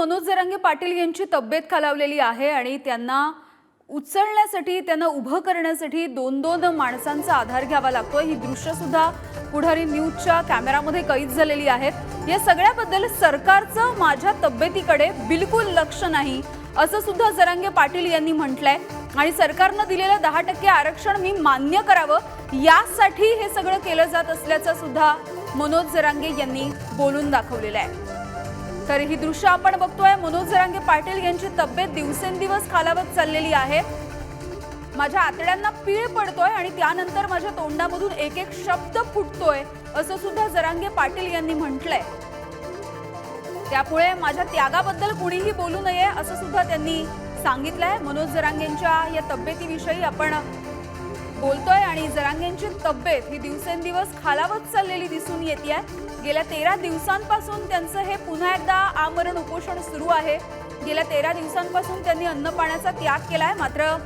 मनोज जरांगे पाटील यांची तब्येत खालावलेली आहे आणि त्यांना उचलण्यासाठी त्यांना उभं करण्यासाठी दोन दोन माणसांचा आधार घ्यावा लागतोय. ही दृश्य सुद्धा पुढारी न्यूजच्या कॅमेरामध्ये कैद झालेली आहेत. या सगळ्याबद्दल सरकारचं माझ्या तब्येतीकडे बिलकुल लक्ष नाही असं सुद्धा जरांगे पाटील यांनी म्हटलंय. आणि सरकारनं दिलेलं दहा टक्के आरक्षण मी मान्य करावं यासाठी हे सगळं केलं जात असल्याचं सुद्धा मनोज जरांगे यांनी बोलून दाखवलेलं आहे. तर ही दृश्य आपण बघतोय. मनोज जरांगे पाटील यांची तब्येत दिवसेंदिवस खालावत चाललेली आहे. माझ्या आतड्यांना पीळ पडतोय आणि त्यानंतर माझ्या तोंडामधून एक एक शब्द फुटतोय असं सुद्धा जरांगे पाटील यांनी म्हटलंय. त्यामुळे माझ्या त्यागाबद्दल कुणीही बोलू नये असं सुद्धा त्यांनी सांगितलंय. मनोज जरांगेंच्या या तब्येतीविषयी आपण बोलतोय आणि जरांगेंची तब्येत ही दिवसेंदिवस खालावत चाललेली दिसून येते गेल्या तेरा दिवसांपासून त्यांचं हे पुन्हा एकदा आमरण उपोषण सुरू आहे. गेल्या तेरा दिवसांपासून त्यांनी अन्न पाण्याचा त्याग केलाय मात्र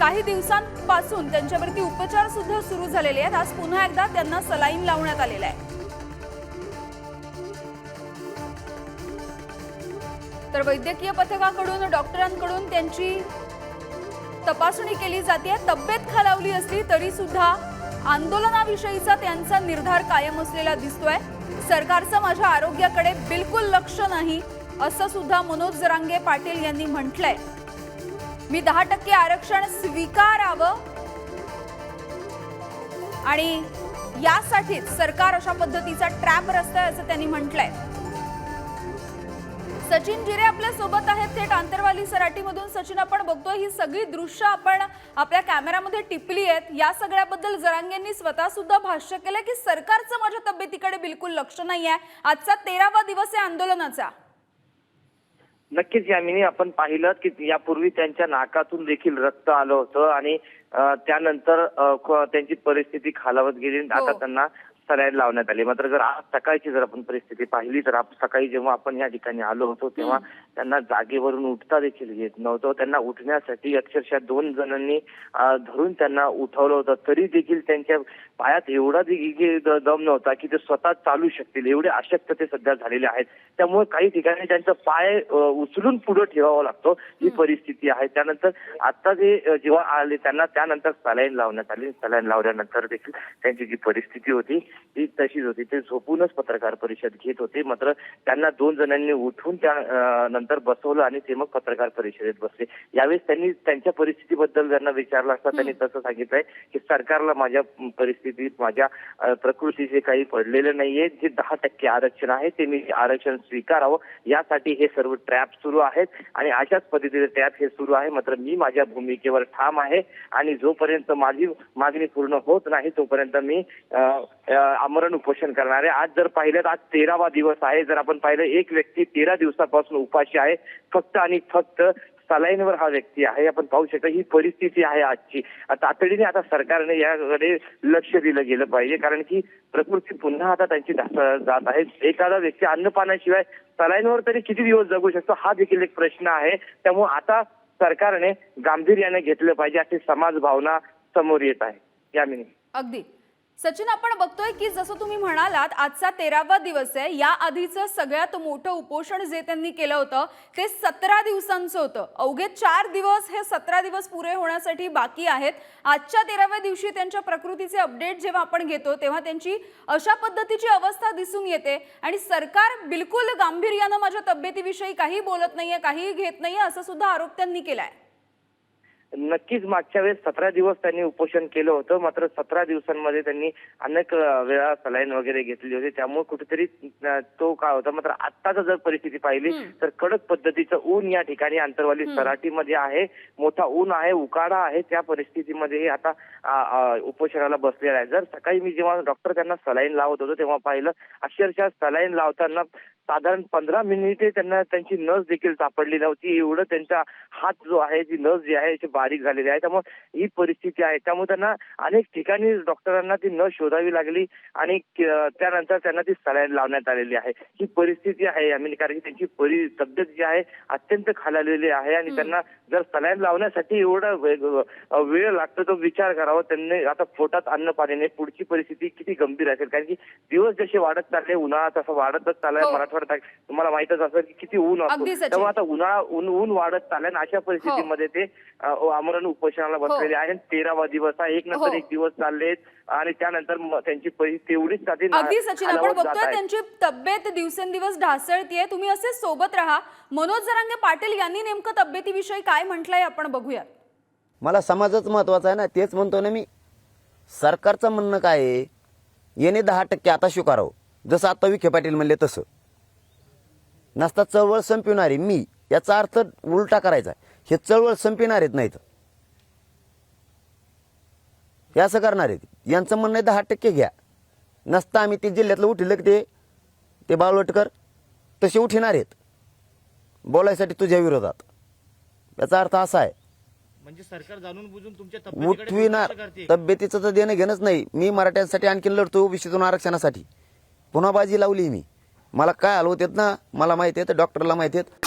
काही दिवसांपासून त्यांच्यावरती उपचार सुद्धा सुरू झालेले आहेत. आज पुन्हा एकदा त्यांना सलाईन लावण्यात आलेला आहे. तर वैद्यकीय पथकाकडून डॉक्टरांकडून त्यांची तपासणी केली जाते. तब्येत खालावली असली तरी सुद्धा आंदोलनाविषयीचा त्यांचा निर्धार कायम असलेला दिसतोय. सरकारचं माझ्या आरोग्याकडे बिलकुल लक्ष नाही असं सुद्धा मनोज जरांगे पाटील यांनी म्हटलंय. मी दहा टक्के आरक्षण स्वीकारावं आणि यासाठीच सरकार अशा पद्धतीचा ट्रॅप रचतंय असं त्यांनी म्हटलंय. सचिन जिरे आपल्यासोबत आहेत. थेट आंतरवाली सराटीमधून सचिन आपण बघतोय ही सगळी दृश्य आपण आपल्या कॅमेरामध्ये टिपली आहेत. या सगळ्याबद्दल जरांगेंनी स्वतः सुद्धा भाष्य केलं की सरकारचं माझ्या तब्येतीकडे बिलकुल लक्ष नाही आहे आजचा तेरावा दिवस आहे आंदोलनाचा. नक्कीच यामिनी आपण पाहिलं की यापूर्वी त्यांच्या नाकातून देखील रक्त आलं होतं आणि त्यानंतर त्यांची परिस्थिती खालावत गेली. आणि आता हो. त्यांना सलाईन लावण्यात आली. मात्र जर आज सकाळची जर आपण परिस्थिती पाहिली तर आप- सकाळी जेव्हा आपण या ठिकाणी आलो होतो तेव्हा त्यांना जागेवरून उठता देखील येत नव्हतं. त्यांना उठण्यासाठी अक्षरशः दोन जणांनी धरून त्यांना उठवलं होतं. तरी देखील त्यांच्या पायात एवढा दम नव्हता की ते स्वतः चालू शकतील. एवढे अशक्त ते सध्या झालेले आहेत. त्यामुळे काही ठिकाणी त्यांचा पाय उचलून पुढे ठेवावा लागतो ही परिस्थिती आहे. त्यानंतर आता जे जेव्हा आले त्यांना त्यानंतर सलाईन लावण्यात आली. सलाईन लावल्यानंतर देखील त्यांची जी परिस्थिती होती ती तशीच होती. ते झोपूनच पत्रकार परिषद घेत होते. मात्र त्यांना दोन जणांनी उठून त्या नंतर बसवलं आणि ते मग पत्रकार परिषदेत बसले. यावेळेस त्यांनी त्यांच्या परिस्थितीबद्दल त्यांना विचारलं असता त्यांनी तसं सांगितलंय की सरकारला माझ्या परिस्थितीत माझ्या प्रकृतीचे काही पडलेलं नाहीये जे दहा टक्के आरक्षण आहे ते मी आरक्षण स्वीकारावं. यासाठी हे सर्व ट्रॅप सुरू आहेत आणि अशाच पद्धतीचे ट्रॅप हे सुरू आहे. मात्र मी माझ्या भूमिकेवर ठाम आहे आणि जोपर्यंत माझी मागणी पूर्ण होत नाही तोपर्यंत मी अ, अ, आमरण उपोषण करणार. आहे आज जर पाहिलं तर आज तेरावा दिवस आहे. जर आपण पाहिलं एक व्यक्ती तेरा दिवसापासून उपाशी आहे. फक्त आणि फक्त सलाईनवर हा व्यक्ती आहे. आपण पाहू शकतो ही परिस्थिती आहे आजची. तातडीने आता सरकारने याकडे लक्ष दिलं गेलं पाहिजे. कारण की प्रकृती पुन्हा आता त्यांची जात आहे. एखादा व्यक्ती अन्नपानाशिवाय सलाईनवर तरी किती दिवस जगू शकतो हा देखील एक प्रश्न आहे. त्यामुळे आता सरकारने गांभीर्याने घेतलं पाहिजे. अशी समाज भावना समोर येत आहे. यामिनी अगदी. सचिन आपण बघतोय की जसं तुम्ही म्हणालात आजचा तेरावा दिवस आहे. या आधीचं सगळ्यात मोठं उपोषण जे त्यांनी केलं होतं ते सतरा दिवसांचं होतं. अवघे चार दिवस हे सतरा दिवस पुरे होण्यासाठी बाकी आहेत. आजच्या तेराव्या दिवशी त्यांच्या प्रकृतीचे अपडेट जेव्हा आपण घेतो तेव्हा त्यांची अशा पद्धतीची अवस्था दिसून येते. आणि सरकार बिलकुल गांभीर्यानं माझ्या तब्येतीविषयी काही बोलत नाहीये काही घेत नाहीये असं सुद्धा आरोप त्यांनी केलाय. नक्कीच मागच्या वेळेस सतरा दिवस त्यांनी उपोषण केलं होतं. मात्र सतरा दिवसांमध्ये त्यांनी अनेक वेळा सलाईन वगैरे घेतली होती. त्यामुळे कुठेतरी तो काय होता. मात्र आत्ताच जर परिस्थिती पाहिली तर कडक पद्धतीचं ऊन या ठिकाणी आंतरवाली सराटीमध्ये आहे. मोठा ऊन आहे उकाडा आहे. त्या परिस्थितीमध्ये आता अ, अ, उपोषणाला बसलेला आहे. जर सकाळी मी जेव्हा डॉक्टर त्यांना सलाईन लावत होतो तेव्हा पाहिलं अक्षरशः सलाईन लावताना साधारण पंधरा मिनिटे त्यांना त्यांची नस देखील सापडली नव्हती. एवढं त्यांचा हात जो आहे जी नस जी आहे ती बारीक झालेली आहे. त्यामुळे ही परिस्थिती आहे. त्यामुळे त्यांना अनेक ठिकाणी डॉक्टरांना ती न शोधावी लागली आणि त्यानंतर त्यांना ती सलाईन लावण्यात आलेली आहे. ही परिस्थिती आहे आम्ही कारण की त्यांची परि तब्येत जी आहे अत्यंत खालावलेली आहे आणि त्यांना जर सलाईन लावण्यासाठी एवढा वेळ लागतो तो विचार करावा. त्यांनी आता पोटात अन्न पाणी नाही पुढची परिस्थिती किती गंभीर असेल? कारण की दिवस जसे वाढत चालले उन्हाळा तसा वाढतच चाललाय. हो. मराठवाड्यात तुम्हाला माहितच असेल की किती ऊन असतो. त्यामुळे आता उन्हाळा ऊन ऊन वाढत चाललाय आणि अशा परिस्थितीमध्ये ते आमरण उपोषणाला बसलेले आहे तेरावा दिवस आहे. एक नंतर हो. एक दिवस चाललेत. आणि त्यानंतर त्यांची ना- अगदी सचिन आपण बघतोय. त्यांची तब्येत दिवसेंदिवस ढासळतीये. तुम्ही असे सोबत राहा. मनोज जरांगे पाटील यांनी नेमकं तब्येतीविषयी काय म्हटलंय आपण बघूयात. मला समाजच महत्त्वाचा आहे ना तेच म्हणतो ना मी. सरकारचं म्हणणं काय आहे? येणे दहा टक्के आता स्वीकारावं. जसं आता विखे पाटील म्हणले तसं. नसता चळवळ संपविणारी मी. याचा अर्थ उलटा करायचा. हे चळवळ संपविणार आहेत नाहीत हे असं करणार आहेत. यांचं म्हणणं आहे दहा टक्के घ्या. नसता आम्ही ते जिल्ह्यातलं उठिलं की ते ते बाळवटकर तसे उठिणार आहेत. बोलायसाठी तुझ्या विरोधात. याचा अर्थ असा आहे. म्हणजे सरकार जाणून बुजून तुमच्या उठविणार. तब्येतीचं तर देणं घेणंच नाही. मी मराठ्यांसाठी आणखीन लढतो ओबीसीतून आरक्षणासाठी. पुन्हा बाजी लावली मी. मला काय हलवत येत ना? मला माहिती आहे डॉक्टरला माहिती आहेत